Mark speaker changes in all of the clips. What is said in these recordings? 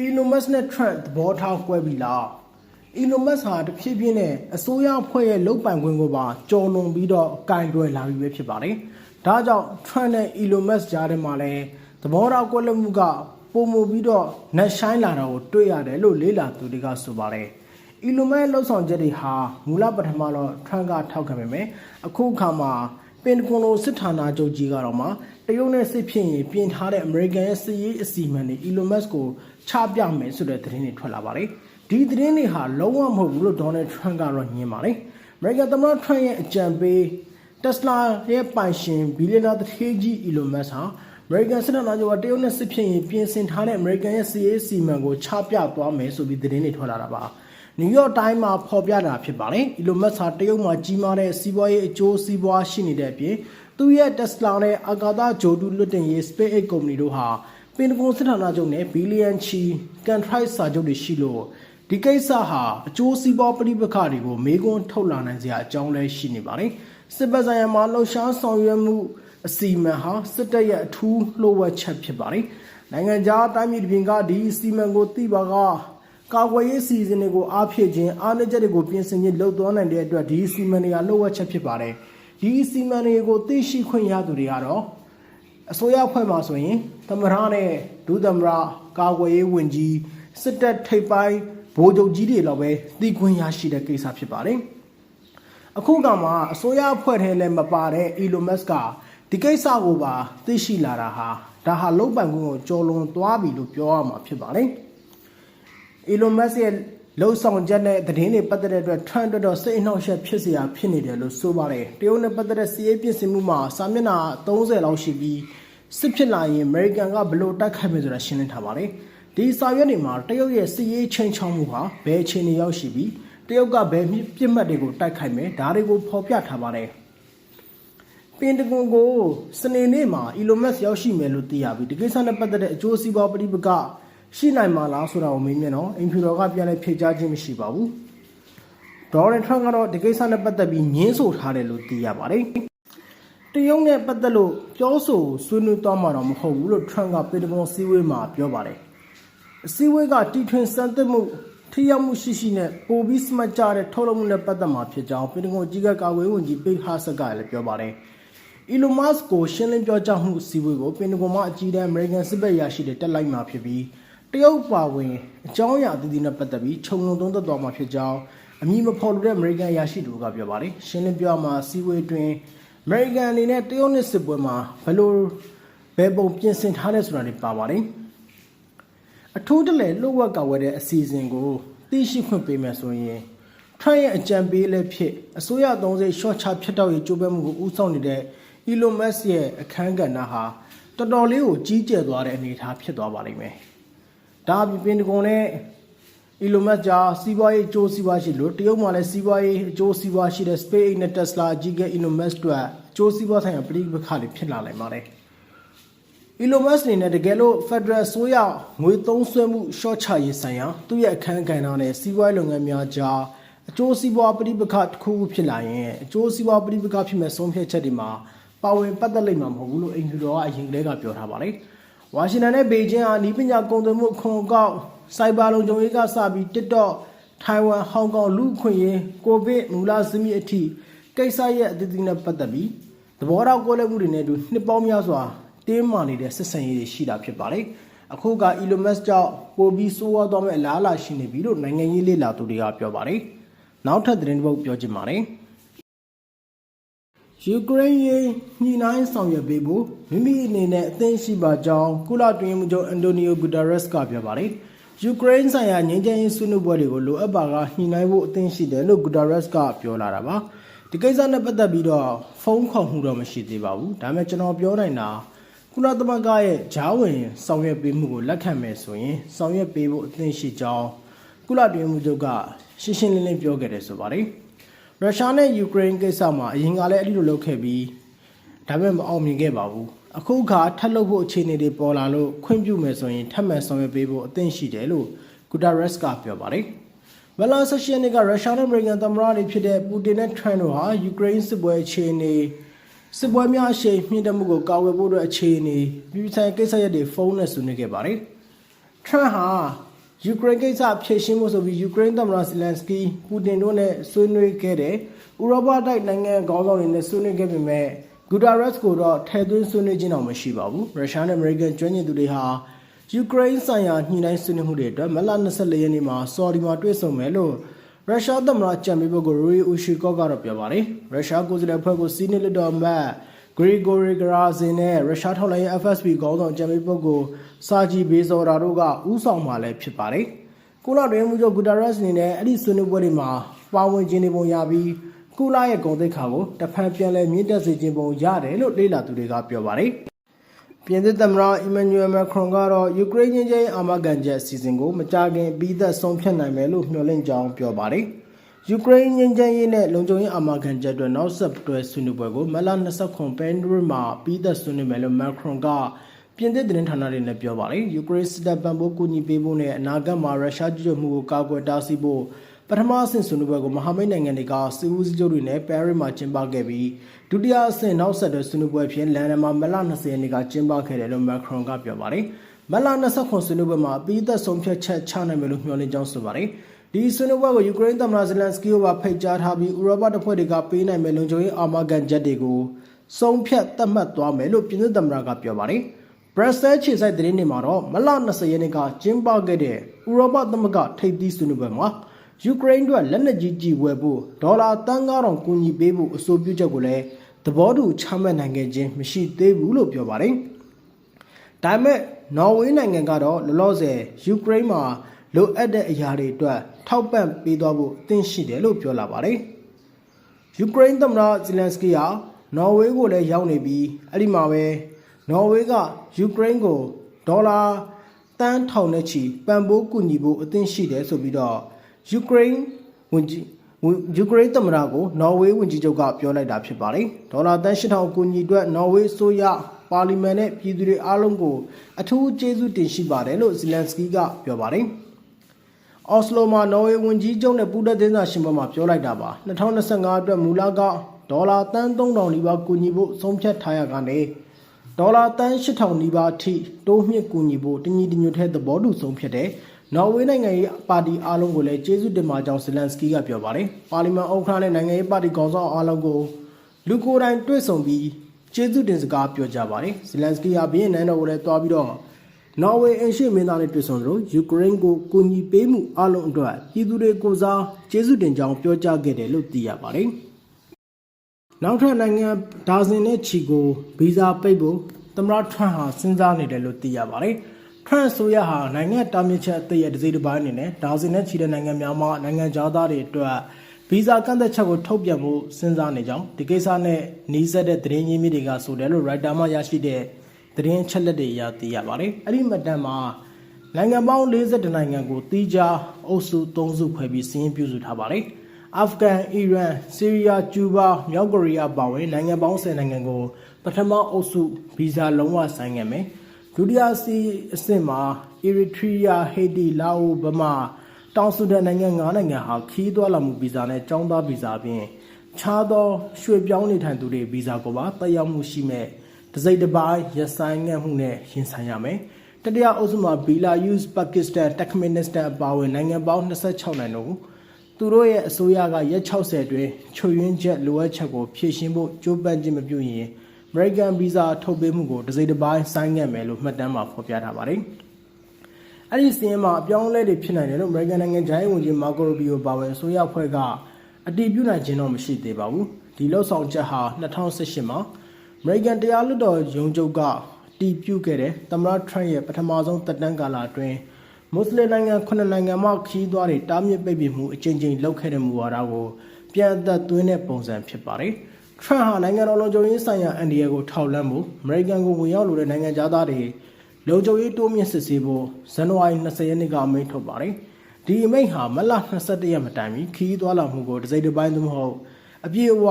Speaker 1: Elon Musk နဲ့ Trump သဘောထားကွဲပြီလား Elon Musk ဟာတဖြည်းဖြည်းနဲ့အစိုးရအဖွဲ့ရဲ့လုတ်ပိုင်ခွင့်ကိုပါကျော်လွန်ပြီးတော့ကင်တွယ်လာပြီပဲဖြစ်ပါတယ်။ဒါကြောင့် Trump နဲ့ Elon Musk ကြားထဲမှာလည်းသဘောထားကွဲလွဲမှုကပုံမူပြီးတော့နှက်ဆိုင်လာတာကိုတွေ့ရတယ်လို့လေးလာသူတွေကဆိုပါတယ်။ Elon Musk ရဲ့လှုပ်ဆောင်ချက်တွေဟာမူလပထမတော့ Trump ကထောက်ခံပေမဲ့အခုအခါမှာ ပင်တဂွန်လိုစစ်ဌာနချုပ်ကြီးကတော့မှတရုတ်နဲ့စစ်ဖြစ်ရင်ပြင်ထားတဲ့အမေရိကန်ရဲ့စစ်ရေးအစီအမံတွေ Elon Musk ကိုချပြမယ်ဆိုတဲ့သတင်းတွေထွက်လာပါတယ်။ဒီသတင်းတွေဟာလုံးဝမဟုတ်ဘူးလို့ Donald Trump ကတော့ညင်းပါတယ်။ American သမ္မတ Trump ရဲ့အကြံပေး Tesla ရဲ့ပိုင်ရှင်ဘီလီယံနာတထေးကြီး Elon Musk ဟာ American စစ်တပ်သားတွေကတရုတ်နဲ့စစ်ဖြစ်ရင်ပြင်ဆင်ထားတဲ့ American ရဲ့စစ်ရေးအစီအမံကိုချပြသွားမယ်ဆိုပြီးသတင်းတွေထွက်လာတာပါ။ New York Times မှာဖော်ပြတာဖြစ်ပါတယ်။ Elon Musk ဟာတရုတ်မှာကြီးမားတဲ့စီးပွားရေးအကျိုးစီးပွားရှိနေတဲ့အပြင်သူရဲ့ Tesla နဲ့အာကာသဂျိုတူလွတ်တင်ရေး SpaceX ကုမ္ပဏီတို့ဟာပင်တဂွန်စစ်ဌာနချုပ်နဲ့ဘီလီယံချီကန်ထရိုက်စာချုပ်တွေရှိလို့ဒီကိစ္စဟာအကျိုးစီးပွားပဋိပက္ခတွေကိုမေးခွန်းထုတ်လာနိုင်စရာအကြောင်းလည်းရှိနေပါတယ်။စစ်ပတ်ဆိုင်ရာမှာလှုပ်ရှားဆောင်ရွက်မှုအစီအမံဟာစစ်တပ်ရဲ့အထူးလှုပ်ဝက်ချက်ဖြစ်ပါတယ်။နိုင်ငံခြားတိုင်းပြည်ပြင်ကဒီအစီအမံကိုသိပါက ကာကွယ်ရေးစီစဉ်တွေကိုအားဖြည့်ခြင်းအားနည်းချက်တွေကိုပြင်ဆင်ခြင်းလုပ်သွားနိုင်တဲ့အတွက်ဒီအစီအမံတွေကလှုပ်ဝက်ချက်ဖြစ်ပါတယ်။ဒီအစီအမံတွေကိုသိရှိခွင့်ရသူတွေကတော့အစိုးရအဖွဲ့မှာဆိုရင်သမရနဲ့ဒုသမရကာကွယ်ရေးဝန်ကြီးစစ်တပ်ထိပ်ပိုင်းဗိုလ်ချုပ်ကြီးတွေလောက်ပဲသိခွင့်ရရှိတဲ့ကိစ္စဖြစ်ပါတယ်။အခုကမှအစိုးရအဖွဲ့ထဲလည်းမပါတဲ့ Elon Musk ကဒီကိစ္စကိုပါသိရှိလာတာဟာဒါဟာလုံပိုင်ခွင့်ကိုကျော်လွန်သွားပြီလို့ပြောရမှာဖြစ်ပါတယ်။ Elon Musk ရဲ့လှုပ်ဆောင်ချက်နဲ့သတင်းတွေပတ်သက်တဲ့အတွက် Trump အတွက်တော့စိတ်အနှောက်အယှက်ဖြစ်စရာဖြစ်နေတယ်လို့ဆိုပါတယ်။တရုတ်နဲ့ပတ်သက်တဲ့စီးရေးပြင်ဆင်မှုမှာစာမျက်နှာ30လောက်ရှိပြီးစစ်ဖြစ်လာရင် American ကဘယ်လိုတိုက်ခိုက်မယ်ဆိုတာရှင်းလင်းထားပါတယ်။ဒီစာရွက်တွေမှာတရုတ်ရဲ့စီးရေးချင်းချောင်းမှုဟာဘယ်အခြေအနေရောက်ရှိပြီးတရုတ်ကဘယ်ပြစ်မှတ်တွေကိုတိုက်ခိုက်မယ်ဒါတွေကိုဖော်ပြထားပါတယ်။ပင်တဂွန်ကိုစနေနေ့မှာ Elon Musk ရောက်ရှိမယ်လို့သိရပြီးဒီကိစ္စနဲ့ပတ်သက်တဲ့အကျိုးစီးပွားပဋိပက္ခ ရှိနိုင်မှာလားဆိုတာကိုမေးမြန်းတော့အင်ဖြူတော်ကပြန်လည်ဖြေကြားခြင်းမရှိပါဘူး။ဒေါ်နယ်ထရန့်ကတော့ဒီကိစ္စနဲ့ပတ်သက်ပြီးညင်းဆိုထားတယ်လို့သိရပါတယ်။တရုတ်နဲ့ပတ်သက်လို့ပြောဆိုဆွေးနွေးသွားမှာတော့မဟုတ်ဘူးလို့ထရန့်ကပင်တဂွန်စည်းဝေးမှာပြောပါတယ်။အစည်းအဝေးကတီထွင်စံသစ်မှုထိရောက်မှုရှိရှိနဲ့ပိုပြီးစမတ်ကြတဲ့ထုတ်လုပ်မှုနဲ့ပတ်သက်မှာဖြစ်ကြောင်းပင်တဂွန်ကြီးကကာကွယ်ဝန်ကြီးပိတ်ဟာဆက်ကလည်းပြောပါတယ်။ Elon Musk ကိုရှင်းလင်းပြောကြားမှုစီဝေးကိုပင်တဂွန်မှအကြီးတန်း American စစ်ဘက်ရရှိတဲ့တက်လိုက်မှာဖြစ်ပြီး တရုတ်ပါဝင်အကြောင်းအရာအသီးသီးနဲ့ပတ်သက်ပြီးခြုံငုံသုံးသပ်သွားမှာဖြစ်ကြောင်းအမည်မဖော်လိုတဲ့ American ရရှိသူကပြောပါတယ်။ရှင်းလင်းပြောမှာစီဝေးတွင် American အနေနဲ့တရုတ်နဲ့စစ်ပွဲမှာဘယ်လိုဘယ်ပုံပြင်ဆင်ထားလဲဆိုတာတွေပါပါတယ်။အထူးတလဲလှုပ်ဝက်ကောက်ဝဲတဲ့အစီအစဉ်ကိုသိရှိခွင့်ပေးမယ်ဆိုရင် Trump ရဲ့အကြံပေးလည်းဖြစ်အစိုးရသုံးစိတ် short ချဖြတ်တောက်ရေးကြိုးပမ်းမှုကိုဦးဆောင်နေတဲ့ Elon Musk ရဲ့အခမ်းကဏ္ဍဟာတော်တော်လေးကိုကြီးကျယ်သွားတဲ့အနေအထားဖြစ်သွားပါလိမ့်မယ်။ ဒါအပြင်ပင်တကွန်နဲ့ Elon Musk ကြားစီးပွားရေးအကျိုးစီးပွားရှိလို့တရုတ်မှာလည်းစီးပွားရေးအကျိုးစီးပွားရှိတဲ့ SpaceX နဲ့ Tesla အကြီးကဲ Elon Musk တို့အကျိုးစီးပွားဆိုင်ရာပြည်ပခါတွေဖြစ်လာနိုင်ပါတယ်။ Elon Musk အနေနဲ့တကယ်လို့ Federal ဆိုရငွေသုံးစွဲမှု short ချရေးဆိုင်ရာသူ့ရဲ့အခမ်းကဏ္ဍနဲ့စီးပွားရေးလုပ်ငန်းများကြားအကျိုးစီးပွားပြည်ပခတစ်ခုခုဖြစ်လာရင်အကျိုးစီးပွားပြည်ပခဖြစ်မဲ့ဆုံးဖြတ်ချက်တွေမှာပါဝင်ပတ်သက်လိမ့်မှာမဟုတ်ဘူးလို့အင်ဂျူတော်ကအရင်ကတည်းကပြောထားပါတယ်။ ဝါရှင်တန်နဲ့ဘေကျင်းဟာဤပညာကုန်သွယ်မှုခွန်ကောက်စိုက်ဘာလုံခြုံရေးကစပြီး TikTok ထိုင်ဝမ်ဟောင်ကောင်လူခွင့်ရေးကိုဗစ်မူလဇမီအထိကိစ္စရဲ့အသီးသီးနဲ့ပတ်သက်ပြီးသဘောထားကိုယ်လည်းမှုတွေနဲ့အတူနှစ်ပေါင်းများစွာတင်းမာနေတဲ့ဆက်ဆံရေးတွေရှိတာဖြစ်ပါတယ်။အခုက Elon Musk ကြောင့်ပိုပြီးဆိုးဝါးသွားမဲ့အလားအလာရှိနေပြီလို့နိုင်ငံရေးလေ့လာသူတွေကပြောပါတယ်။နောက်ထပ်သတင်းတစ်ပုဒ်ပြောချင်ပါတယ်။ ယူကရိန်းရေးညှိနှိုင်းဆောင်ရွက်ပေးဖို့မိမိအနေနဲ့အသင့်ရှိပါကြောင်းကုလတွင်မှုချုပ်အန်တိုနီယိုဂူတာရက်စ်ကပြောပါတယ်။ယူကရိန်းဆိုင်ရာငြိမ်းချမ်းရေးဆွေးနွေးပွဲတွေကိုလိုအပ်ပါကညှိနှိုင်းဖို့အသင့်ရှိတယ်လို့ဂူတာရက်စ်ကပြောလာတာပါ။ဒီကိစ္စနဲ့ပတ်သက်ပြီးတော့ဖုန်းခေါ်မှုတော့မရှိသေးပါဘူး။ဒါပေမဲ့ကျွန်တော်ပြောနိုင်တာကုလသမဂ္ဂရဲ့ဂျားဝင်ဆောင်ရွက်ပေးမှုကိုလက်ခံမယ်ဆိုရင်ဆောင်ရွက်ပေးဖို့အသင့်ရှိကြောင်းကုလတွင်မှုချုပ်ကရှင်းရှင်းလင်းလင်းပြောခဲ့တယ်ဆိုပါတယ်။ ရုရှားနဲ့ယူကရိန်းကိစ္စမှာအရင်ကလည်းအဲ့ဒီလိုလုပ်ခဲ့ပြီးဒါပေမဲ့မအောင်မြင်ခဲ့ပါဘူးအခုခါထပ်လုပ်ဖို့အခြေအနေတွေပေါ်လာလို့ခွင့်ပြုမယ်ဆိုရင်ထပ်မံဆောင်ရွက်ပေးဖို့အသင့်ရှိတယ်လို့ဂူတာရက်စ်ကပြောပါတယ်မလာဆရှိယန်ကရုရှားနဲ့အမေရိကန်သမ္မတတွေဖြစ်တဲ့ပူတင်နဲ့ထရန့်တို့ဟာယူကရိန်းစစ်ပွဲအခြေအနေစစ်ပွဲများအရှိန်မြင့်တက်မှုကိုကာဝယ်ဖို့အတွက်အခြေအနေပြည်ပဆိုင်ကိစ္စရပ်တွေဖုန်းနဲ့ဆွေးနွေးခဲ့ပါတယ်ထရန့်ဟာ ယူကရိန်းကိစ္စဖြေရှင်းဖို့ဆိုပြီးယူကရိန်းသမ္မတဇီလန်စကီပူတင်တို့နဲ့ဆွေးနွေးခဲ့တယ်ဥရောပတိုက်နိုင်ငံခေါင်းဆောင်တွေနဲ့ဆွေးနွေးခဲ့ပေမဲ့ဂူတာရက်စ်ကိုတော့ထည့်သွင်းဆွေးနွေးခြင်းတော့မရှိပါဘူးရုရှားနဲ့အမေရိကန်ကျွမ်းကျင်သူတွေဟာယူကရိန်းဆိုင်ရာညှိနှိုင်းဆွေးနွေးမှုတွေအတွက်မလ24ရက်နေ့မှာဆော်ဒီမှာတွေ့ဆုံမယ်လို့ရုရှားသမ္မတကြံပေးဖို့ကိုရီအူရှီကော့ကတော့ပြောပါတယ်ရုရှားကိုယ်စားလှယ်အဖွဲ့ကိုစီးနေလတော်မတ် ဂရီဂိုရီဂရာဇင်နဲ့ရုရှားထောက်လှမ်းရေး FSB ခေါင်းဆောင်ကြံပေးဖို့ကိုစာဂျီဘေဇော်ရာတို့ကဥဆောင်မှာလည်းဖြစ်ပါတယ်ကုလတွင်မှုချုပ်ဂူတာရက်စ်အနေနဲ့အဲ့ဒီဆွေးနွေးပွဲတွေမှာပါဝင်ခြင်းနေပုံရပြီးကုလရဲ့ဂုဏ်သိက္ခာကိုတဖန်ပြန်လဲမြင့်တက်စေခြင်းပုံရတယ်လို့လေ့လာသူတွေကပြောပါတယ်ပြင်သစ်သမ္မတအီမန်နျူရယ်မက်ခရွန်ကတော့ယူကရိန်းချင်းချင်းအာမခံချက်အစီအစဉ်ကိုမကြာခင်ပြီးသက်ဆုံးဖြတ်နိုင်မယ်လို့မျှော်လင့်ကြောင်းပြောပါတယ်။ ယူကရိန်းချင်းချင်းရေးနဲ့လုံခြုံရေးအာမခံချက်အတွက်နောက်ဆက်တွဲဆွေးနွေးပွဲကိုမလ29ပန်ဒရစ်မှာပြီးသက်ဆွေးနွေးမယ်လို့မက်ခရွန်ကပြင်သစ်သတင်းဌာနတွေနဲ့ပြောပါတယ်။ယူကရိန်းစစ်တပ်ပံ့ပိုးကူညီပေးဖို့နဲ့အနာဂတ်မှာရုရှားကျူးကျော်မှုကိုကာကွယ်တားဆီးဖို့ပထမအဆင့်ဆွေးနွေးပွဲကိုမဟာမိတ်နိုင်ငံတွေကစီဦးစီးချုပ်တွေနဲ့ပဲရစ်မှာကျင်းပခဲ့ပြီးဒုတိယအဆင့်နောက်ဆက်တွဲဆွေးနွေးပွဲဖြစ်လန်ဒန်မှာမလ20ရက်နေ့ကကျင်းပခဲ့တယ်လို့မက်ခရွန်ကပြောပါတယ်။မလ29ဆွေးနွေးပွဲမှာအပြီးသက်ဆုံးဖြတ်ချက်ချနိုင်မယ်လို့မျှော်လင့်ကြောင်းဆိုပါတယ်။ ဒီဆွေးနွေးပွဲကိုယူကရိန်းသမ္မတဇလန်စကီယိုကဖိတ်ကြားထားပြီးဥရောပတပ်ဖွဲ့တွေကပေးနိုင်မဲ့လုံခြုံရေးအာမခံချက်တွေကိုဆုံးဖြတ်သတ်မှတ်သွားမယ်လို့ပြည်သူ့သမ္မတကပြောပါတယ်။ဘရက်ဆဲခြေဆိုင်သတင်းတွေမှာတော့မလ20ရက်နေ့ကကျင်းပခဲ့တဲ့ဥရောပသမဂ္ဂထိပ်သီးဆွေးနွေးပွဲမှာယူကရိန်းအတွက်လက်နက်ကြီးကြီးဝယ်ဖို့ဒေါ်လာတန်9000ကူညီပေးဖို့အဆိုပြုချက်ကိုလည်းသဘောတူချမှတ်နိုင်ခဲ့ခြင်းမရှိသေးဘူးလို့ပြောပါတယ်။ဒါပေမဲ့နော်ဝေးနိုင်ငံကတော့လောလောဆယ်ယူကရိန်းမှာ လိုအပ်တဲ့အရာတွေအတွက်ထောက်ပံ့ပေးသွားဖို့အသင့်ရှိတယ်လို့ပြောလာပါတယ်။ယူကရိန်းသမ္မတဇီလန်စကီဟာနော်ဝေးကိုလည်းရောက်နေပြီးအဲ့ဒီမှာပဲနော်ဝေးကယူကရိန်းကိုဒေါ်လာတန်းထောင်နဲ့ချီပံ့ပိုးကူညီဖို့အသင့်ရှိတယ်ဆိုပြီးတော့ယူကရိန်းဝန်ကြီးယူကရိန်းသမ္မတကိုနော်ဝေးဝန်ကြီးချုပ်ကပြောလိုက်တာဖြစ်ပါတယ်ဒေါ်လာတန်း8000ကူညီအတွက်နော်ဝေးအစိုးရပါလီမန်နဲ့ပြည်သူတွေအားလုံးကိုအထူးကျေးဇူးတင်ရှိပါတယ်လို့ဇီလန်စကီကပြောပါတယ် အော်စလိုမှာနော်ဝေဝန်ကြီးချုပ်နဲ့ပူးတက်သင်းစာရှင်ပွဲမှာပြောလိုက်တာပါ2025အတွက်မူလကဒေါ်လာတန်း3000နီးပါးကူညီဖို့ဆုံးဖြတ်ထားရကနေဒေါ်လာတန်း8000နီးပါးအထိတိုးမြင့်ကူညီဖို့တညီတညွတ်တဲ့သဘောတူဆုံးဖြတ်တဲ့နော်ဝေနိုင်ငံရေးပါတီအားလုံးကိုလည်းကျေးဇူးတင်ပါကြောင်းဇလန်စကီကပြောပါတယ်ပါလီမန်ဥက္ကဋ္ဌနဲ့နိုင်ငံရေးပါတီခေါင်းဆောင်အားလုံးကိုလူကိုယ်တိုင်တွေ့ဆုံပြီးကျေးဇူးတင်စကားပြောကြပါတယ်ဇလန်စကီကဘီယင်နန်တော်ကိုလည်းတွားပြီးတော့ နော်ဝေအင်ရှိမင်းသားနဲ့တွေ့ဆုံသလိုယူကရိန်းကိုကူညီပေးမှုအလုံးအတွက်ပြည်သူတွေကိုစားကျေးဇူးတင်ကြောင်းပြောကြားခဲ့တယ်လို့သိရပါတယ်။နောက်ထပ်နိုင်ငံဒါဇင်နဲ့ချီကိုဗီဇာပိတ်ဖို့သမ္မတထရန့်ဟာစဉ်းစားနေတယ်လို့သိရပါတယ်။ထရန့်ဆိုရဟာနိုင်ငံတာမြင့်ချက်အသေးရဲ့တစ်စိတ်တစ်ပိုင်းအနေနဲ့ဒါဇင်နဲ့ချီတဲ့နိုင်ငံများမှာနိုင်ငံသားတွေအတွက်ဗီဇာကန့်သက်ချက်ကိုထုတ်ပြန်ဖို့စဉ်းစားနေကြောင်းဒီကိစ္စနဲ့နှီးစပ်တဲ့သတင်းရင်းမြစ်တွေကဆိုတယ်လို့ရိုက်တာမှရရှိတဲ့ သတင်းချက်လက်တွေအရသိရပါတယ်။အဲ့ဒီမှတ်တမ်းမှာနိုင်ငံပေါင်း42နိုင်ငံကိုတီးခြားအုပ်စု3စုဖွဲ့ပြီးစီးရင်ပြုစုထားပါတယ်။အာဖဂန်၊အီရန်၊ဆီးရီးယား၊ကျူးဘား၊မြောက်ကိုရီးယားပါဝင်နိုင်ငံပေါင်း10နိုင်ငံကိုပထမအုပ်စုဗီဇာလုံးဝဆိုင်ခဲ့မယ်။ဒုတိယစီအဆင့်မှာအီရီထရီးယား၊ဟေတီ၊လာအို၊ဗမာတောင်ဆူဒန်နိုင်ငံ9နိုင်ငံဟာခီးသွွာလာမှုဗီဇာနဲ့ចောင်းသားဗီဇာဖြင့်ခြားသောရွှေ့ပြောင်းနေထိုင်သူတွေဗီဇာကိုပါတက်ရောက်မှုရှိမဲ့ တစိမ့်တစ်ပိုင်းရဆိုင်ငံ့မှုနဲ့ရင်ဆိုင်ရမယ်။တတိယအုပ်စုမှာဘီလာယူစ်ပါကစ္စတန်တက်ခမနစ္စတန်အပါအဝင်နိုင်ငံပေါင်း26နိုင်ငံတို့သူတို့ရဲ့အစိုးရကရက်60အတွင်းချွေရင်းချက်လိုအပ်ချက်ကိုဖြည့်ရှင်းဖို့ကြိုးပမ်းခြင်းမပြုရင် American Visa ထုတ်ပေးမှုကိုတစိမ့်တစ်ပိုင်းဆိုင်းငံ့မယ်လို့မှတ်တမ်းမှာဖော်ပြထားပါတယ်။အဲ့ဒီစီးရင်မှာအပြောင်းအလဲတွေဖြစ်နိုင်တယ်လို့ American နိုင်ငံဂျိုင်းဝန်ကြီးမာကိုရိုဘီယိုပါဝင်အစိုးရအဖွဲ့ကအတည်ပြုနိုင်ခြင်းတော့မရှိသေးပါဘူး။ဒီလောက်ဆောင်ချက်ဟာ2018မှာ American တရားလွှတ်တော်ရုံးချုပ်ကတီးပြုတ်ခဲ့တဲ့သမ္မတထရန့်ရဲ့ပထမဆုံးသက်တမ်းကာလအတွင်းမွတ်စလင်နိုင်ငံ9နိုင်ငံမှခီးသွားတွေတားမြစ်ပိတ်ပင်မှုအကြိမ်ကြိမ်လုပ်ခဲ့တဲ့မူဝါဒကိုပြန်အသက်သွင်းတဲ့ပုံစံဖြစ်ပါတယ်။ထရန့်ဟာနိုင်ငံတော်လုံခြုံရေးဆိုင်ရာအန်ဒီယာကိုထောက်လှမ်းမှုအမေရိကန်ကိုဝင်ရောက်လိုတဲ့နိုင်ငံသားတွေလုံခြုံရေးတိုးမြင့်စစ်ဆေးဖို့ဇန်နဝါရီ20ရက်နေ့ကအမိန့်ထုတ်ပါတယ်။ဒီအမိန့်ဟာမလ22ရက်မတိုင်မီခီးသွားလာမှုကိုတစိမ့်တစ်ပိုင်းသို့မဟုတ်အပြည့်အဝ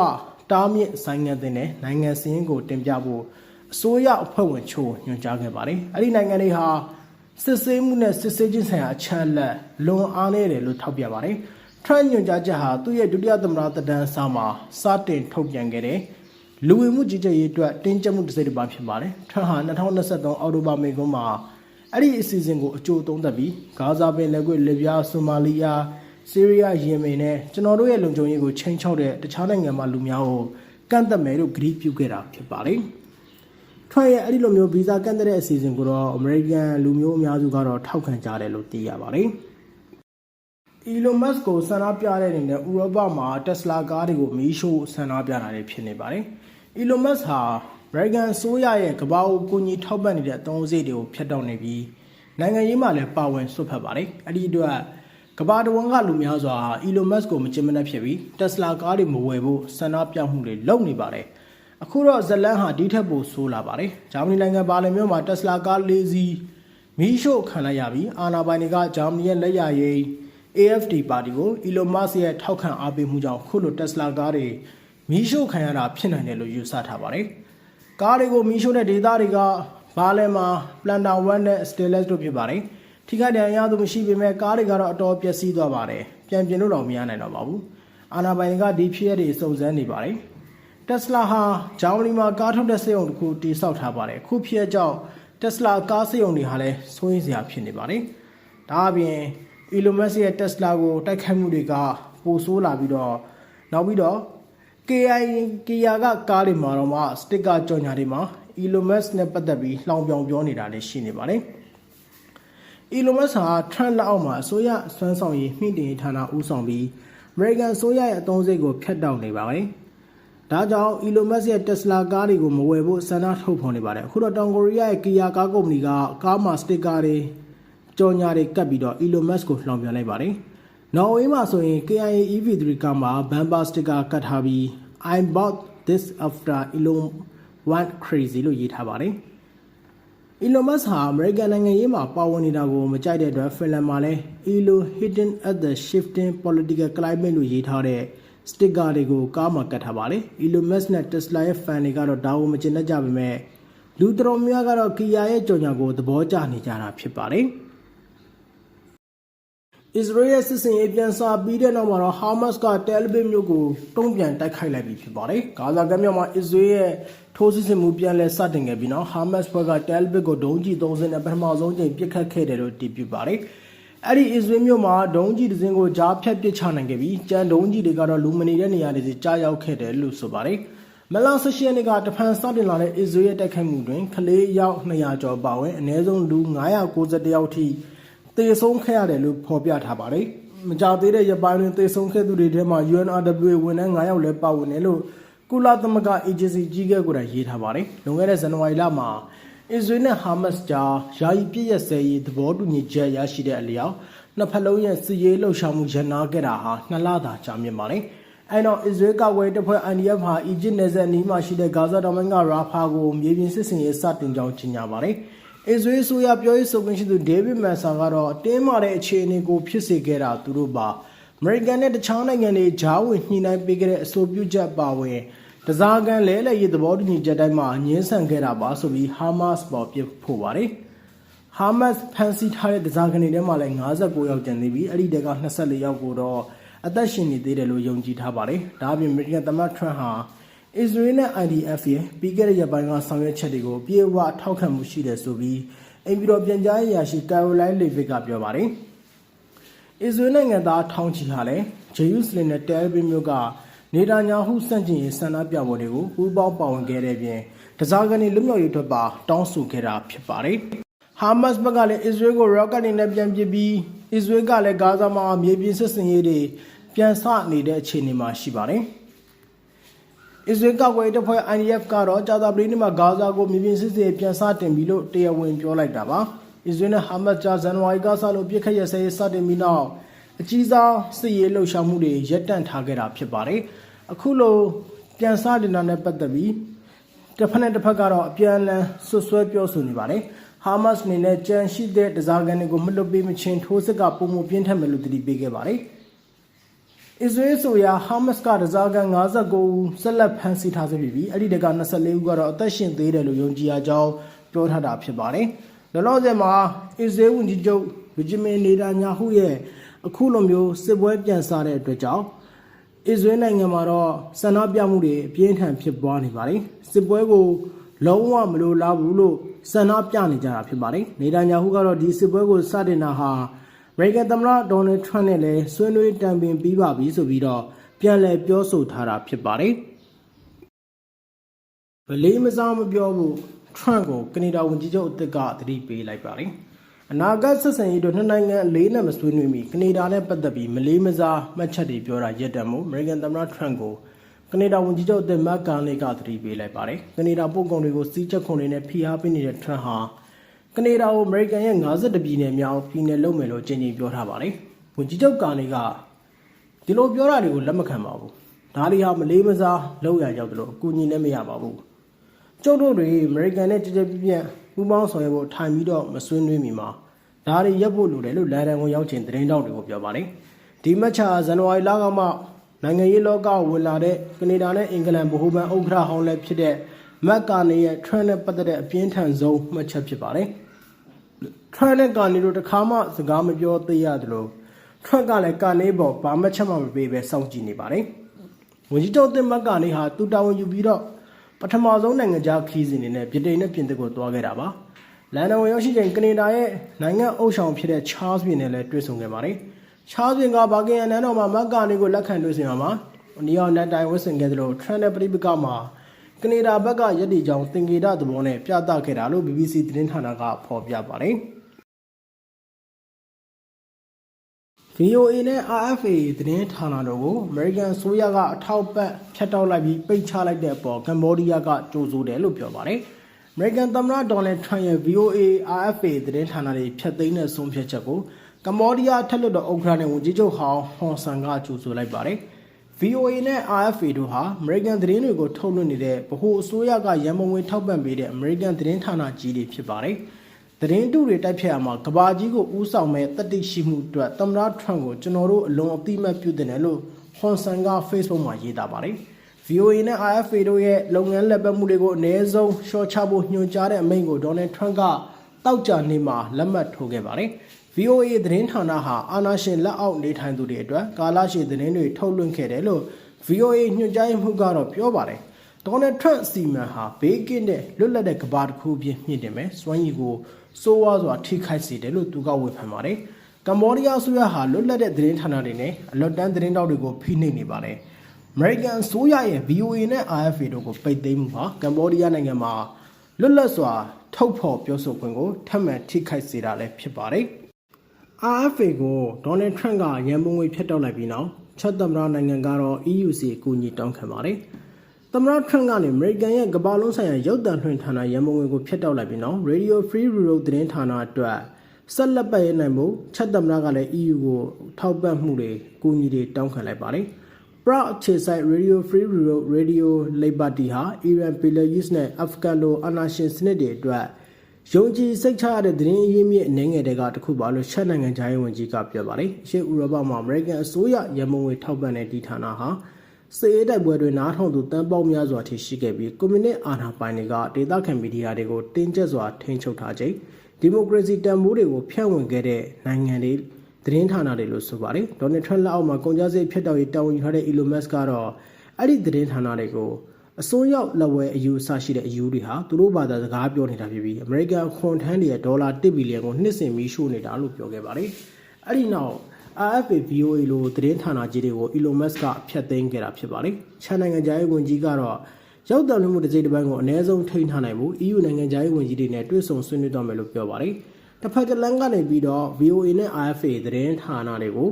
Speaker 1: တားမြစ်ဆိုင်ငံတဲ့နိုင်ငံစည်းရင်းကိုတင်ပြဖို့အစိုးရအဖွဲ့ဝင်ချို့ညွှန်ကြားခဲ့ပါတယ်။အဲ့ဒီနိုင်ငံတွေဟာစစ်ဆေးမှုနဲ့စစ်ဆေးခြင်းဆိုင်ရာအချက်အလက်လွန်အားနည်းတယ်လို့ထောက်ပြပါတယ်။ Trump ညွှန်ကြားချက်ဟာသူ့ရဲ့ဒုတိယသမ္မတသက်တမ်းအစမှာစတင်ထုတ်ပြန်ခဲ့တဲ့လူဝင်မှုကြီးကြပ်ရေးအတွက်တင်းကျပ်မှုတစ်စိတ်တစ်ပိုင်းဖြစ်ပါတယ်။ Trump ဟာ2023အောက်တိုဘာမေကွန်းမှာအဲ့ဒီအစီအစဉ်ကိုအကျိုးသုံးသပ်ပြီးဂါဇာပင်လက်ကွေ့လစ်ဗျာဆိုမာလီယာ ဆီးရီးယားယီမင်နဲ့ကျွန်တော်တို့ရဲ့လုံခြုံရေးကိုချိန်ချောက်တဲ့တခြားနိုင်ငံမှာလူများကိုကန့်သက်မယ်လို့ကြေညာပြုခဲ့တာဖြစ်ပါတယ်။ထွက်ရဲ့အဲ့ဒီလိုမျိုးဗီဇာကန့်သက်တဲ့အစီအစဉ်ကိုတော့အမေရိကန်လူမျိုးအများစုကတော့ထောက်ခံကြတယ်လို့သိရပါတယ်။ Elon Musk ကိုဆန္ဒပြတဲ့အနေနဲ့ဥရောပမှာ Tesla ကားတွေကိုမီးရှို့ဆန္ဒပြတာတွေဖြစ်နေပါတယ်။ Elon Musk ဟာ American ဆိုးရရဲ့ကမ္ဘာကိုကူညီထောက်ပံ့နေတဲ့အသုံးစရိတ်တွေကိုဖျက်တောက်နေပြီးနိုင်ငံရေးမှာလည်းပါဝင်ဆွတ်ဖက်ပါတယ်။အဲ့ဒီအတွက် ကမ္ဘာတော်ကလူများစွာ Elon Musk ကိုမချင်မနှက်ဖြစ်ပြီး Tesla ကားတွေမဝယ်ဖို့ဆန္ဒပြမှုတွေလုပ်နေပါတယ်။အခုတော့ဇလန်ဟာဒီထက်ပိုဆိုးလာပါတယ်။ဂျာမနီနိုင်ငံဘာလင်မြို့မှာ Tesla ကား၄စီးမီးရှို့ခံလိုက်ရပြီးအာဏာပိုင်တွေကဂျာမနီရဲ့လက်ရရေး AFD ပါတီကို Elon Musk ရဲ့ထောက်ခံအားပေးမှုကြောင့်ခုလို Tesla ကားတွေမီးရှို့ခံရတာဖြစ်နိုင်တယ်လို့ယူဆထားပါတယ်။ကားတွေကိုမီးရှို့တဲ့ဒေသတွေကဘာလဲမှာ Planter One နဲ့ Steelers တို့ဖြစ်ပါတယ်။ ထိခိုက်ဒဏ်ရာရသူမရှိပေမဲ့ကားတွေကတော့အတော်ပျက်စီးသွားပါတယ်။ပြန်ပြင်လို့တော့မရနိုင်တော့ပါဘူး။အာနာပိုင်ကဒီဖြစ်ရတွေစုံစမ်းနေပါတယ်။ Tesla ဟာဂျာမနီမှာကားထုတ်တဲ့စက်ရုံတစ်ခုတည်ဆောက်ထားပါတယ်။ခုဖြစ်ရကြောင့် Tesla ကားစက်ရုံတွေဟာလည်းစိုးရိမ်စရာဖြစ်နေပါတယ်။ဒါအပြင် Elon Musk ရဲ့ Tesla ကိုတိုက်ခိုက်မှုတွေကပိုဆိုးလာပြီးတော့နောက်ပြီးတော့ KI Kia ကကားတွေမှာတော့မှစတစ်ကာကြော်ညာတွေမှာ Elon Musk နဲ့ပတ်သက်ပြီးလှောင်ပြောင်ပြောနေတာလည်းရှိနေပါတယ်။ Elon Musk ဟာ Trump လက်အောက်မှာအစိုးရစွမ်းဆောင်ရည်မြင့်တင်ရေးဌာနဦးဆောင်ပြီး American အစိုးရရဲ့အသုံးစရိတ်ကိုဖျက်တောက်နေပါတယ်။ဒါကြောင့် Elon Musk ရဲ့ Tesla ကားတွေကိုမဝယ်ဖို့ဆန္ဒထုတ်ဖော်နေပါတယ်။အခုတော့တောင်ကိုရီးယားရဲ့ Kia ကားကုမ္ပဏီကကားမှာစတစ်ကာတွေကြော်ညာတွေကပ်ပြီးတော့ Elon Musk ကိုလှောင်ပြန်လိုက်ပါတယ်။နော်ဝေးမှာဆိုရင် KIA EV3 ကားမှာ bumper sticker ကတ်ထားပြီး I bought this after Elon went crazy လို့ရေးထားပါတယ်။ Elon Musk ဟာ American နိုင်ငံရေးမှာပါဝင်နေတာကိုမကြိုက်တဲ့အတွက် Finland မှာလည်း Elon hidden at the shifting political climate လို့ရေးထားတဲ့ sticker တွေကိုကားမှာကတ်ထားပါတယ်။ Elon Musk နဲ့ Tesla ရဲ့ fan တွေကတော့ဒါကိုမကျင်တတ်ကြပါပဲလူတော်များကတော့ Kia ရဲ့ကြော်ညာကိုသဘောကျနေကြတာဖြစ်ပါတယ်။ အစ္စရေးရဲ့စစ်စင်ရေးပြန်စာပြီးတဲ့နောက်မှာတော့ဟာမတ်စ်ကတယ်လ်ဗစ်မြို့ကို တုံ့ပြန်တိုက်ခိုက်လိုက်ပြီဖြစ်ပါတယ်။ဂါဇာကမ်းမြောင်မှာအစ္စရေးရဲ့ထိုးစစ်ဆင်မှု ပြန်လည်စတင်ခဲ့ပြီးနောက်ဟာမတ်စ်ဘက်ကတယ်လ်ဗစ်ကို ဒုံးကျည်30နဲ့ ပထမဆုံးချိန်ပစ်ခတ်ခဲ့တယ်လို့တည်ပြုပါတယ်။အဲ့ဒီအစ္စရေးမြို့မှာ ဒုံးကျည်တစ်စင်းကို ကြားဖြတ်ပစ်ချနိုင်ခဲ့ပြီးကြံဒုံးကျည်တွေကတော့ လူမနေတဲ့နေရာတွေစီကြားရောက်ခဲ့တယ်လို့ ဆိုပါတယ်။မလန်ဆရှိယနေ့က တဖန်စတင်လာတဲ့ အစ္စရေးရဲ့ တိုက်ခိုက်မှုတွင်ကလေးရောက်200ကျော်ပါဝင် အနည်းဆုံး လူ991ယောက်ထိ သေဆုံးခဲ့ရတယ်လို့ဖော်ပြထားပါတယ်။မကြောက်သေးတဲ့ရပိုင်းတွင်သေဆုံးခဲ့သူတွေထဲမှာ UNRWA ဝန်ထမ်း9ယောက်လည်းပါဝင်တယ်လို့ကုလသမဂ္ဂအေဂျင်စီကြီးကဲကိုယ်တိုင်ရေးထားပါတယ်။လွန်ခဲ့တဲ့ဇန်နဝါရီလမှာအစ္စရေးနဲ့ဟာမတ်စ်ကြားယာယီပြည့်ရစဲရေးသဘောတူညီချက်ရရှိတဲ့အလျောက်နှစ်ဖက်လုံးရဲ့စစ်ရေးလှုပ်ရှားမှုရန်နာခဲ့တာဟာနှစ်လသာကြာမြင့်ပါတယ်။အဲတော့အစ္စရေးကာကွယ်တပ်ဖွဲ့ IDF ဟာအီဂျစ်နယ်စပ်နီးမှာရှိတဲ့ဂါဇာတောင်ပိုင်းကရာဖာကိုမြေပြင်စစ်ဆင်ရေးစတင်ကြောင်းကြေညာပါတယ်။ အစ္စရေးဆိုရပြောရေးဆိုခွင့်ရှိသူဒေးဗစ်မန်ဆာကတော့အတင်းမာတဲ့အခြေအနေကိုဖြစ်စေခဲ့တာသူတို့ပါအမေရိကန်နဲ့တခြားနိုင်ငံတွေဂျားဝင်ညှိနှိုင်းပေးခဲ့တဲ့အဆိုပြုချက်ပါဝင်တစားကန်လဲလှယ်ရေးသဘောတူညီချက်တိုင်းမှာငင်းဆန်ခဲ့တာပါဆိုပြီးဟာမတ်စ်ပေါ်ပြဖို့ပါတယ်ဟာမတ်စ်ဖန်စီထားတဲ့တစားကန်တွေထဲမှာလည်း59ယောက်ကျန်နေပြီးအဲ့ဒီတဲက24ယောက်ကိုတော့အသက်ရှင်နေသေးတယ်လို့ယုံကြည်ထားပါတယ်ဒါအပြင်အမေရိကန်သမ္မတထရန့်ဟာ အစ္စရေးနဲ့ IDF ရဲ့ပြီးခဲ့တဲ့ရက်ပိုင်းကဆောင်ရွက်ချက်တွေကိုပြေဝထောက်ခံမှုရှိတယ်ဆိုပြီးအိမ်ပြည်တော်ပြန်ကြားရေးရာရှိကာရိုလိုင်းလေဗစ်ကပြောပါတယ်။အစ္စရေးနိုင်ငံသားထောင်ချီဟာလည်းဂျေရုဆလင်နဲ့တယ်ဗစ်မြို့ကနေတာညာဟုစန့်ကျင်ရေးဆန္ဒပြပွဲတွေကိုပူးပေါင်းပါဝင်ခဲ့တဲ့ပြင်တစားကနေလွတ်မြောက်ရေးအတွက်ပါတောင်းဆိုခဲ့တာဖြစ်ပါတယ်။ဟာမတ်စ်ဘက်ကလည်းအစ္စရေးကိုရော့ကတ်တွေနဲ့ပြန်ပစ်ပြီးအစ္စရေးကလည်းဂါဇာမှာမြေပြင်စစ်စင်ရေးတွေပြန်ဆနေတဲ့အခြေအနေမှာရှိပါတယ်။ အစ္စရေးကောက်ွယ်တပ်ဖွဲ့ IDF ကတော့ကြာသပတေးနေ့မှာဂါဇာကိုမြေပြင်စစ်ရေးပြန်စတင်ပြီလို့တရားဝင်ပြောလိုက်တာပါ။အစ္စရေးနဲ့ဟာမတ်ကြားဇန်နဝါရီကစလို့ပြစ်ခတ်ရစဲစတင်ပြီးနောက်အကြီးစားစစ်ရေးလှုပ်ရှားမှုတွေရပ်တန့်ထားခဲ့တာဖြစ်ပါတယ်။အခုလိုပြန်စတင်တာနဲ့ပတ်သက်ပြီးတစ်ဖက်နဲ့တစ်ဖက်ကတော့အပြန်အလှန်ဆွဆွဲပြောဆိုနေပါတယ်။ဟာမတ်အနေနဲ့ကြံရှိတဲ့တစားကန်တွေကိုမလွတ်ပေးမချင်းထိုးစစ်ကပုံမှုပြင်းထန်မယ်လို့တတိပေးခဲ့ပါတယ်။ အစ္စရေးဆိုရာဟာမတ်စ်ကဒဇာကန်59ဦးဆက်လက်ဖမ်းဆီးထားဆဲဖြစ်ပြီးအဲ့ဒီတက24ဦးကတော့အသက်ရှင်သေးတယ်လို့ယုံကြည်ရကြောင်းပြောထားတာဖြစ်ပါတယ်။လောလောဆယ်မှာအစ္စရေးဝန်ကြီးချုပ်ဗီဂျမင်နေဒါညာဟုရဲ့အခုလိုမျိုးစစ်ပွဲပြန်စားတဲ့အတွက်ကြောင့်အစ္စရေးနိုင်ငံမှာတော့ဆန္ဒပြမှုတွေအပြင်းထန်ဖြစ်ပွားနေပါတယ်။စစ်ပွဲကိုလုံးဝမလိုလားဘူးလို့စံနာပြနေကြတာဖြစ်ပါတယ်နေတန်ယာဟုကတော့ဒီစစ်ပွဲကိုစတင်တာဟာအ မေရိကန်သမ္မတဒေါ်နယ်ထရန့်နဲ့လည်းဆွေးနွေးတံပင်ပြီးပါပြီဆိုပြီးတော့ပြန်လည်ပြောဆိုထားတာဖြစ်ပါတယ်ဗလေးမစားမပြောဘူးထရန့်ကိုကနေဒါဝန်ကြီးချုပ်အသစ်ကသတိပေးလိုက်ပါတယ်အနာဂတ်ဆက်ဆံရေးတို့နှစ်နိုင်ငံအလေးနဲ့မဆွေးနွေးမီကနေဒါနဲ့ပတ်သက်ပြီးမလေးမစားမှတ်ချက်တွေပြောတာရက်တံမှုအမေရိကန်သမ္မတထရန့်ကိုကနေဒါဝန်ကြီးချုပ်အသစ်မက်ကန်လေးကသတိပေးလိုက်ပါတယ်ကနေဒါပို့ကုန်တွေကိုစီးချက်ခွန်တွေနဲ့ဖိအားပေးနေတဲ့ထရန့်ဟာ ကနေဒါကိုအမေရိကန်ရဲ့52ပြည်နယ်မြောက်ပြည်နယ်လုံးမယ်လို့ကြင်ကြင်ပြောထားပါတယ်ဝန်ကြီးချုပ်ကန်လေးကဒီလိုပြောတာတွေကိုလက်မခံပါဘူးဒါတွေဟာမလေးမစားလောက်ရရောက်တယ်လို့အကူအညီလည်းမရပါဘူးကျုပ်တို့တွေအမေရိကန်နဲ့ကြည်ကြည်ပြည့်ပြည့်ပူးပေါင်းဆောင်ရွက်ဖို့ထိုင်ပြီးတော့မဆွေးနွေးမီမှာဒါတွေရပ်ဖို့လိုတယ်လို့လန်ဒန်ကိုရောက်ချိန်သတင်းတောက်တွေကိုပြောပါတယ်ဒီမတ်ချာဇန်နဝါရီလကမှနိုင်ငံရေးလောကဝင်လာတဲ့ကနေဒါနဲ့အင်္ဂလန်ဗဟိုဘဏ်ဥက္ကဋ္ဌဟောင်းလည်းဖြစ်တဲ့ မက်ကာနီရဲ့ trend နဲ့ပတ်သက်တဲ့အပြင်းထန်ဆုံးမှတ်ချက်ဖြစ်ပါတယ် trend နဲ့ကာနီတို့တစ်ခါမှစကားမပြောသေးရသလို trend ကလည်းကာနီပေါ်ဘာမှချက်မှမပေးပဲစောင့်ကြည့်နေပါတယ်ဝန်ကြီးချုပ်တင်မက်ကာနီဟာသူတာဝန်ယူပြီးတော့ပထမဆုံးနိုင်ငံခြားခီးစဉ်နေနဲ့ဗြိတိန်နဲ့ပြင်သစ်ကိုတွားခဲ့တာပါလန်ဒန်ဝင်ရောက်ရှိချိန်ကနေဒါရဲ့နိုင်ငံအုပ်ဆောင်ဖြစ်တဲ့ချားစ်ဘင်နဲ့လည်းတွေ့ဆုံခဲ့ပါတယ်ချားစ်ဘင်ကဘာကင်အန်နန်တော်မှာမက်ကာနီကိုလက်ခံတွေ့ဆုံရမှာနီယောနက်တိုင်ဝစ်ဆင်ခဲ့သလိုထရန်နဲ့ပရိပကမှာ ကနေဒါဘက်ကရည်တည်ကြောင်သင်္ကေတသဘောနဲ့ပြသခဲ့တာလို့ BBC သတင်းဌာနကဖော်ပြပါတယ် VOA နဲ့ RFA သတင်းဌာနတို့ကို American အစိုးရကအထောက်ပံ့ဖြတ်တောက်လိုက်ပြီးပိတ်ချလိုက်တဲ့အပေါ်ကမ္ဘောဒီးယားကကြိုးဆိုတယ်လို့ပြောပါတယ်။ American သမ္မတဒေါ်နယ်ထရန့်ရဲ့ VOA RFA သတင်းဌာနတွေဖျက်သိမ်းတဲ့ဆုံးဖြတ်ချက်ကိုကမ္ဘောဒီးယားထက်လွတ်တော်ဥက္ကဋ္ဌနဲ့ဝန်ကြီးချုပ်ဟောင်းဟွန်ဆန်ကကြိုးဆိုလိုက်ပါတယ်။ VOA နဲ့ RFA တို့ဟာ American သတင်းတွေကိုထုတ်လွှင့်နေတဲ့ဗဟိုအစိုးရကရန်ပုံငွေထောက်ပံ့ပေးတဲ့ American သတင်းဌာနကြီးတွေဖြစ်ပါတယ်။သတင်းတုတွေတိုက်ဖြတ်ရမှာကဘာကြီးကိုဥဆောင်မဲ့တတိရှိမှုအတွက်သမ္မတထရန့်ကိုကျွန်တော်တို့အလွန်အတိမတ်ပြုတင်တယ်လို့ဟွန်ဆန်က Facebook မှာရေးသားပါတယ်။ VOA နဲ့ RFA တို့ရဲ့လုပ်ငန်းလက်ပတ်မှုတွေကိုအ ਨੇ ဆုံးရှော့ချဖို့ညွှန်ကြားတဲ့အမိန့်ကိုဒေါ်နယ်ထရန့်ကတောက်ကြနေမှာလက်မှတ်ထိုးခဲ့ပါတယ်။ VOA သတင်းဌာနဟာအာဏာရှင်လက်အောက်နေထိုင်သူတွေအတွက်ကာလရှည်သတင်းတွေထုတ်လွှင့်ခဲ့တယ်လို့ VOA ညွှန်ကြားရေးမှူးကတော့ပြောပါတယ်။ဒေါ်နယ်ထရန့်အစီအမံဟာဘေးကင်းတဲ့လွတ်လပ်တဲ့ကဘာတစ်ခုအဖြစ်မြင့်တင်မယ်စွမ်းရည်ကိုစိုးဝါးစွာထိခိုက်စေတယ်လို့သူကဝေဖန်ပါတယ်။ကမ္ဘောဒီးယားအစိုးရဟာလွတ်လပ်တဲ့သတင်းဌာနတွေနဲ့အလွတ်တန်းသတင်းတောက်တွေကိုဖိနှိပ်နေပါတယ်။ American အစိုးရရဲ့ VOA နဲ့ RFA တို့ကိုပိတ်သိမ်းမှုဟာကမ္ဘောဒီးယားနိုင်ငံမှာလွတ်လပ်စွာထုတ်ဖော်ပြောဆိုခွင့်ကိုထပ်မံထိခိုက်စေတာလည်းဖြစ်ပါတယ်။ RFA ကိုဒေါ်နယ်ထရန့်ကရန်ပုံငွေဖျက်တောက်လိုက်ပြီးနောက်ချက်သမ္မတနိုင်ငံကတော့ EU စီအကူအညီတောင်းခံပါတယ်။သမ္မတထရန့်ကနေအမေရိကန်ရဲ့ကမ္ဘာလုံးဆိုင်ရာရုပ်သံလွှင့်ဌာနရန်ပုံငွေကိုဖျက်တောက်လိုက်ပြီးနောက် Radio Free Europe သတင်းဌာနအတွက်ဆက်လက်ပတ်ရနိုင်မှုချက်သမ္မတကလည်း EU ကိုထောက်ပံ့မှုတွေအကူအညီတွေတောင်းခံလိုက်ပါတယ်။ Prague အခြေစိုက် Radio Free Europe Radio Liberty ဟာ Iran Belarus နဲ့ Afghan လိုအာဏာရှင်စနစ်တွေအတွက် ယုံကြည်စိတ်ချရတဲ့သတင်းအရင်းမြစ်အနေငယ်တွေကတခုပါလို့ချက်နိုင်ငံခြားရေးဝန်ကြီးကပြောပါတယ်။ရှေ့ဥရောပမှာ American အစိုးရရန်ပုံငွေထောက်ပံ့တဲ့ဒီဌာနဟာစစ်အေးတိုက်ပွဲတွေနားထောင်သူတန်းပေါင်းများစွာထိရှိခဲ့ပြီးကွန်မြူနစ်အာဏာပိုင်တွေကဒေသခံမီဒီယာတွေကိုတင်းကျပ်စွာထိန်းချုပ်ထားခြင်းဒီမိုကရေစီတန်ဖိုးတွေကိုဖျက်ဝင်ခဲ့တဲ့နိုင်ငံတွေသတင်းဌာနတွေလို့ဆိုပါတယ်ဒေါ်နယ်ထရန့်လက်အောက်မှာကုန်ကြမ်းစိတ်ဖျက်တောက်ရေးတာဝန်ယူထားတဲ့ Elon Musk ကတော့အဲ့ဒီသတင်းဌာနတွေကို အစိုးရလက်ဝဲအယူအဆရှိတဲ့အယူတွေဟာသူတို့ဘာသာစကားပြောနေတာဖြစ်ပြီး American ခွန်ထမ်းတွေရဲ့ဒေါ်လာ1ဘီလီယံကိုနှစ်စဉ်မီးရှို့နေတာလို့ပြောခဲ့ပါတယ်အဲ့ဒီနောက် RFA VOA လိုသတင်းဌာနကြီးတွေကို Elon Musk ကဖျက်သိမ်းခဲ့တာဖြစ်ပါတယ်။ချန်နိုင်ငံခြားရေးဝန်ကြီးကတော့ရောက်တယ်လို့မှုတစ်စိတ်တစ်ပိုင်းကိုအ ਨੇ ဆုံးထိန်းထားနိုင်ဖို့ EU နိုင်ငံခြားရေးဝန်ကြီးတွေနဲ့တွေ့ဆုံဆွေးနွေးသွားမယ်လို့ပြောပါတယ်။တစ်ဖက်ကလန်ကနေပြီးတော့ VOA နဲ့ RFA သတင်းဌာနတွေကို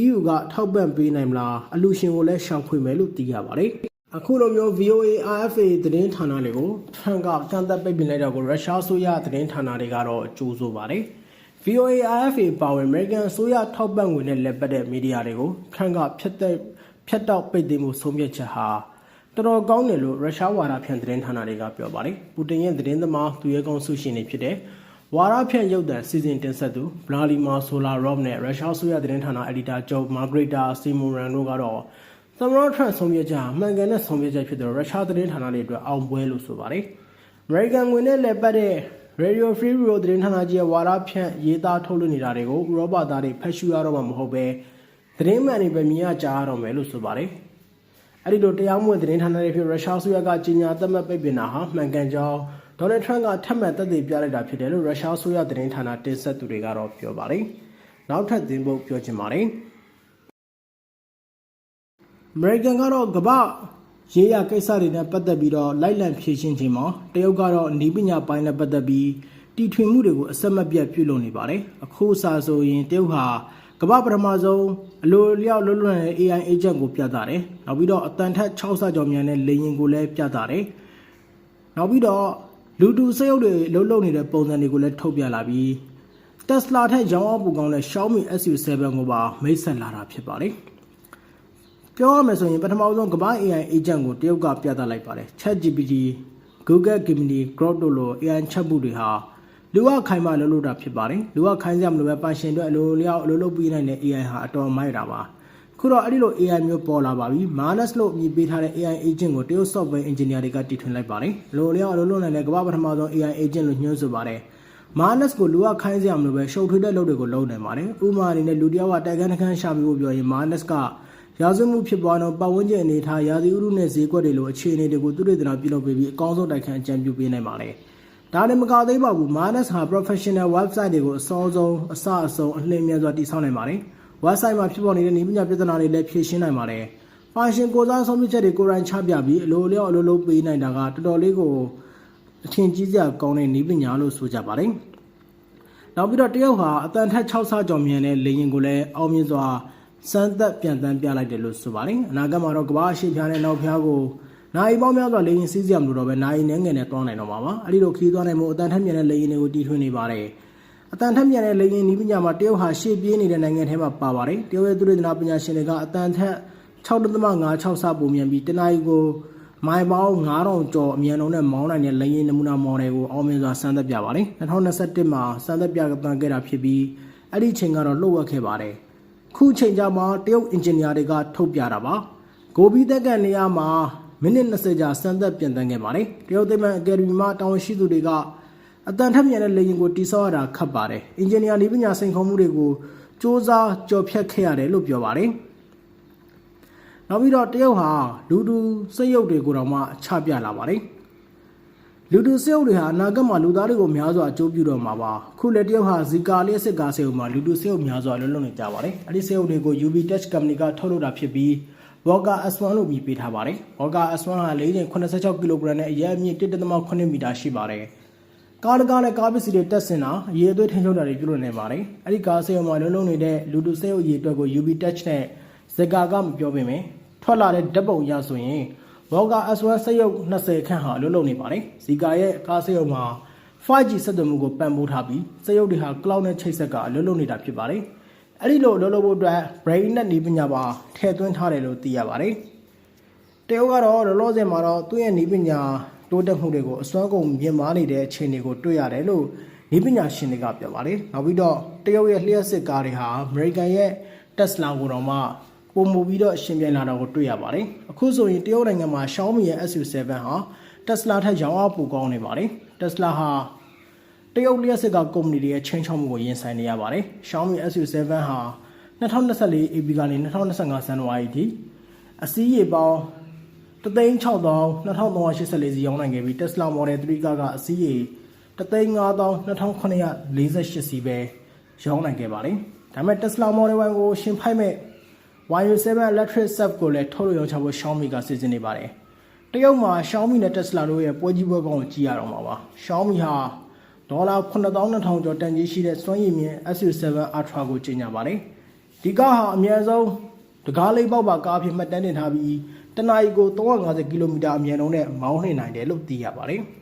Speaker 1: EU ကထောက်ပံ့ပေးနိုင်မလားအလူရှင်ကိုလည်းရှောင်ဖွေမယ်လို့သိရပါတယ်။ အခုလိုမျိုး VOA RFA သတင်းဌာနတွေကိုထရန့်ကကန့်သက်ပိတ်ပင်လိုက်တော့ကိုရုရှားအစိုးရသတင်းဌာနတွေကတော့ကြိုးဆိုပါတယ်။ VOA RFA ပါဝင် American အစိုးရထောက်ပံ့ငွေနဲ့လက်ပတ်တဲ့မီဒီယာတွေကိုခန့်ကဖျက်တဲ့ဖျက်တောက်ပိတ်သိမ်းမှုဆုံးဖြတ်ချက်ဟာတော်တော်ကောင်းတယ်လို့ရုရှားဝါဒဖြန့်သတင်းဌာနတွေကပြောပါတယ်။ပူတင်ရဲ့သတင်းသမားသူရဲကောင်းဆုရှင်တွေဖြစ်တဲ့ဝါရဖြန့်ရုပ်သံစီစဉ်တင်ဆက်သူဗလာဒီမာဆိုလာရော့နဲ့ရုရှားဆိုရသတင်းဌာနအယ်ဒီတာချုပ်မာဂရိတာစီမိုရန်တို့ကတော့ သမ္မတထရန့်ဆုံးဖြတ်ချက်မှန်ကန်တဲ့ဆုံးဖြတ်ချက်ဖြစ်တဲ့ရုရှားသတင်းဌာနတွေအတွက်အောင်ပွဲလို့ဆိုပါတယ်။ American ငွေနဲ့လက်ပတ်တဲ့ Radio Free Europe သတင်းဌာနကြီးရဲ့ဝါဒဖြန့်ရေးသားထုတ်လွှင့်နေတာတွေကိုဥရောပသားတွေဖတ်ရှုရတော့မှာမဟုတ်ပဲသတင်းမှန်တွေပဲမြင်ရကြားရတော့မယ်လို့ဆိုပါတယ်။အဲဒီလိုတရားမဝင်သတင်းဌာနတွေဖြစ်ရုရှားဆိုရကကြီးညာသတ်မှတ်ပိတ်ပင်တာဟာမှန်ကန်ကြောင်းဒေါ်နယ်ထရန့်ကထပ်မံသက်သေပြလိုက်တာဖြစ်တယ်လို့ရုရှားဆိုရသတင်းဌာနတင်ဆက်သူတွေကတော့ပြောပါတယ်။နောက်ထပ်သင်ဖို့ပြောချင်ပါတယ်။အ မေရိကန်ကတော့ကမ္ဘာရေးရကိစ္စတွေနဲ့ပတ်သက်ပြီးတော့လိုက်လံဖြည့်ရှင်းခြင်းမှာတရုတ်ကတော့ဤပညာပိုင်းနဲ့ပတ်သက်ပြီးတီထွင်မှုတွေကိုအဆက်မပြတ်ပြုလုပ်နေပါတယ်အခုအစားဆိုရင်တရုတ်ဟာကမ္ဘာပထမဆုံးအလိုလျောက်လွတ်လွတ်နဲ့ AI agent ကိုပြသတယ်နောက်ပြီးတော့အတန်ထက်6ဆကျော်မြန်တဲ့လေယာဉ်ကိုလည်းပြသတယ်နောက်ပြီးတော့လူတူစက်ရုပ်တွေလှုပ်လှုပ်နေတဲ့ပုံစံတွေကိုလည်းထုတ်ပြလာပြီး Tesla ထက်ရောင်းအောင်ပူကောင်းတဲ့ Xiaomi SU7 ကိုပါမိတ်ဆက်လာတာဖြစ်ပါတယ် ပြောရမယ်ဆိုရင်ပထမဆုံးကမ္ဘာ AI agent ကိုတရုတ်ကပြသလိုက်ပါတယ် ChatGPT Google Gemini Grok တို့လို AI ချက်မှုတွေဟာလူကခိုင်မာလုပ်လို့တာဖြစ်ပါတယ်လူကခိုင်းစရာမလိုပဲပန်ရှင်အတွက်အလိုလျောက်အလိုလုပ်ပြီးနိုင်တဲ့ AI ဟာအတော်မိုက်တာပါခုတော့အဲ့ဒီလို AI မျိုးပေါ်လာပါပြီ Manus လို့အမည်ပေးထားတဲ့ AI agent ကိုတရုတ် software engineer တွေကတီထွင်လိုက်ပါတယ်အလိုလျောက်အလိုလုပ်နိုင်တဲ့ကမ္ဘာပထမဆုံး AI agent လို့ညွှန်းဆိုပါတယ် Manus ကိုလူကခိုင်းစရာမလိုပဲရှုပ်ထွေးတဲ့လုပ်တွေကိုလုပ်နိုင်ပါတယ်ဥပမာအနေနဲ့လူတစ်ယောက်ကတိုက်ခန်းတစ်ခန်းရှာပြီးဖို့ပြောရင် Manus က ရာဇဝမှုဖြစ်ပွားတော့ပတ်ဝန်းကျင်အနေထားရာသီဥတုနဲ့ဈေးကွက်တွေလိုအခြေအနေတွေကိုသူတို့တင်တာပြုလုပ်ပေးပြီးအကောင်းဆုံးတိုက်ခန်းအကြံပြုပေးနိုင်ပါတယ်။ဒါလည်းမကသေးပါဘူး Manus ဟာ professional website တွေကိုအစောဆုံးအစအဆုံးအလင်းမြန်စွာတည်ဆောက်နိုင်ပါတယ်။ website မှာဖြစ်ပေါ်နေတဲ့နည်းပညာပြဿနာတွေလည်းဖြေရှင်းနိုင်ပါတယ်။ function ကိုစားဆုံးဖြတ်ချက်တွေကိုယ်တိုင်ချပြပြီးအလိုအလျောက်အလိုလိုပေးနိုင်တာကတော်တော်လေးကိုအထင်ကြီးစရာကောင်းတဲ့နည်းပညာလို့ဆိုကြပါတယ်။နောက်ပြီးတော့တရုတ်ဟာအတန်ထက်6ဆကျော်မြန်တဲ့လေယာဉ်ကိုလည်းအောင်မြင်စွာ စမ်းသက်ပြန်တမ်းပြလိုက်တယ်လို့ဆိုပါတယ်အနာဂတ်မှာတော့ကမ္ဘာအရှိဖြားနဲ့နောက်ဖြားကိုနိုင်ပေါင်းများစွာလေရင်စီးစရာမလိုတော့ပဲနိုင်နေငယ်နဲ့တွားနိုင်တော့မှာပါအဲ့ဒီလိုခီးသွားနိုင်မှုအတန်ထက်မြန်တဲ့လေရင်တွေကိုတီထွင်နေပါတယ်အတန်ထက်မြန်တဲ့လေရင်ဤပညာမှာတရုတ်ဟာရှေ့ပြေးနေတဲ့နိုင်ငံထဲမှာပါပါတယ်တရုတ်ရဲ့သူရိဒနာပညာရှင်တွေကအတန်ထက်6.56ဆပိုမြန်ပြီးတနအီကိုမိုင်ပေါင်း9000ကျော်အမြန်လုံးနဲ့မောင်းနိုင်တဲ့လေရင်နမူနာမော်ဒယ်ကိုအောင်မြင်စွာစမ်းသပ်ပြပါတယ်2021မှာစမ်းသပ်ပြပန်ခဲ့တာဖြစ်ပြီးအဲ့ဒီချိန်ကတော့လှုပ်ဝက်ခဲ့ပါတယ် ခုချိန်ကြမှာတရုတ်အင်ဂျင်နီယာတွေကထုတ်ပြတာပါဂိုဘီတက်ကန်နေရာမှာမိနစ်20ကြာစမ်းသပ်ပြန်တန်းခဲ့ပါတယ်တရုတ်သိပ္ပံအကယ်ဒမီမှာတာဝန်ရှိသူတွေကအတန်ထက်မြန်တဲ့လေယာဉ်ကိုတိစောက်ရတာခက်ပါတယ်အင်ဂျင်နီယာနည်းပညာစိန်ခေါ်မှုတွေကိုစ조사ကြော်ဖြတ်ခဲ့ရတယ်လို့ပြောပါတယ်နောက်ပြီးတော့တရုတ်ဟာလူတူစက်ရုပ်တွေကိုတော့မှချပြလာပါတယ် လူတူစေုပ်တွေဟာအနာဂတ်မှာလူသားတွေကိုများစွာအကျိုးပြုတော့မှာပါခုလည်းတရုတ်ဟာဇီကာလျက်စစ်ကားစေုပ်မှာလူတူစေုပ်များစွာလွတ်လွတ်နေကြပါတယ်အဲ့ဒီစေုပ်တွေကို UV Touch Company ကထုတ်လုပ်တာဖြစ်ပြီး Voga S1 လို့မြည်ပေးထားပါတယ် Voga S1 ဟာ၄ချိန်86ကီလိုဂရမ်နဲ့အရက်အမြင့်1.8မီတာရှိပါတယ်ကားတကားနဲ့ကားပစ္စည်းတွေတက်ဆင်တာရေအသွေးထင်းချုပ်တာတွေပြုလုပ်နေပါတယ်အဲ့ဒီကားစေုပ်မှာလုံးလုံးနေတဲ့လူတူစေုပ်ရေအတွက်ကို UV Touch နဲ့ဇကာကမပြောပေမယ့်ထွက်လာတဲ့ဓာတ်ပုံရဆိုရင် ဘောဂါ S1 စက်ရုပ်20ခန့်ဟာလွတ်လုံနေပါတယ်။ဇီကာရဲ့ကားစက်ရုပ်မှာ 5G ဆက်သွယ်မှုကိုပံ့ပိုးထားပြီးစက်ရုပ်တွေဟာ cloud နဲ့ချိတ်ဆက်ကလွတ်လုံနေတာဖြစ်ပါတယ်။အဲဒီလိုလွတ်လုံဖို့အတွက် brain နဲ့နည်းပညာပါထည့်သွင်းထားတယ်လို့သိရပါတယ်။တရုတ်ကတော့လောလောဆယ်မှာတော့သူ့ရဲ့နည်းပညာတိုးတက်မှုတွေကိုအစွမ်းကုန်မြင့်မားနေတဲ့အခြေအနေကိုတွေ့ရတယ်လို့နည်းပညာရှင်တွေကပြောပါတယ်။နောက်ပြီးတော့တရုတ်ရဲ့လျှက်စစ်ကားတွေဟာ American ရဲ့ Tesla ကိုတော့မှ ပုံမူပြီးတော့ရှင်ပြိုင်လာတာကိုတွေ့ရပါတယ်အခုဆိုရင်တရုတ်နိုင်ငံမှာ Xiaomi ရဲ့ SU7 ဟာ Tesla ထက်ရောင်းအားပိုကောင်းနေပါတယ် Tesla ဟာတရုတ်လျှက်စစ်ကကုမ္ပဏီတွေရဲ့ချင်းချောက်မှုကိုရင်ဆိုင်နေရပါတယ် Xiaomi SU7 ဟာ2024 AB ကနေ2025ဇန်နဝါရီထိအစည်းရေပေါင်း360,2384စီရောင်းနိုင်ခဲ့ပြီး Tesla Model 3ကကအစည်းရေ359,2948စီပဲရောင်းနိုင်ခဲ့ပါတယ်ဒါပေမဲ့ Tesla Model Y ကိုရှင်ဖိုက်မဲ့ Y7 Electric Surf ကိုလည်းထုတ်လို့ရောင်းချဖို့ Xiaomi ကစီစဉ်နေပါတယ်။တရုတ်မှာ Xiaomi နဲ့ Tesla တို့ရဲ့ပွဲကြီးပွဲကောင်းကိုကြည့်ရတော့မှာပါ။ Xiaomi ဟာဒေါ်လာ9200ကျော်တန်ကြီးရှိတဲ့စွမ်းရည်မြင့် SU7 Ultra ကိုကြေညာပါတယ်။ဒီကားဟာအများဆုံးတကားလေးပေါက်ပါကားဖြစ်မှတ်တမ်းတင်ထားပြီးတနအီကို350ကီလိုမီတာအမြန်နှုန်းနဲ့မောင်းနှင်နိုင်တယ်လို့သိရပါတယ်။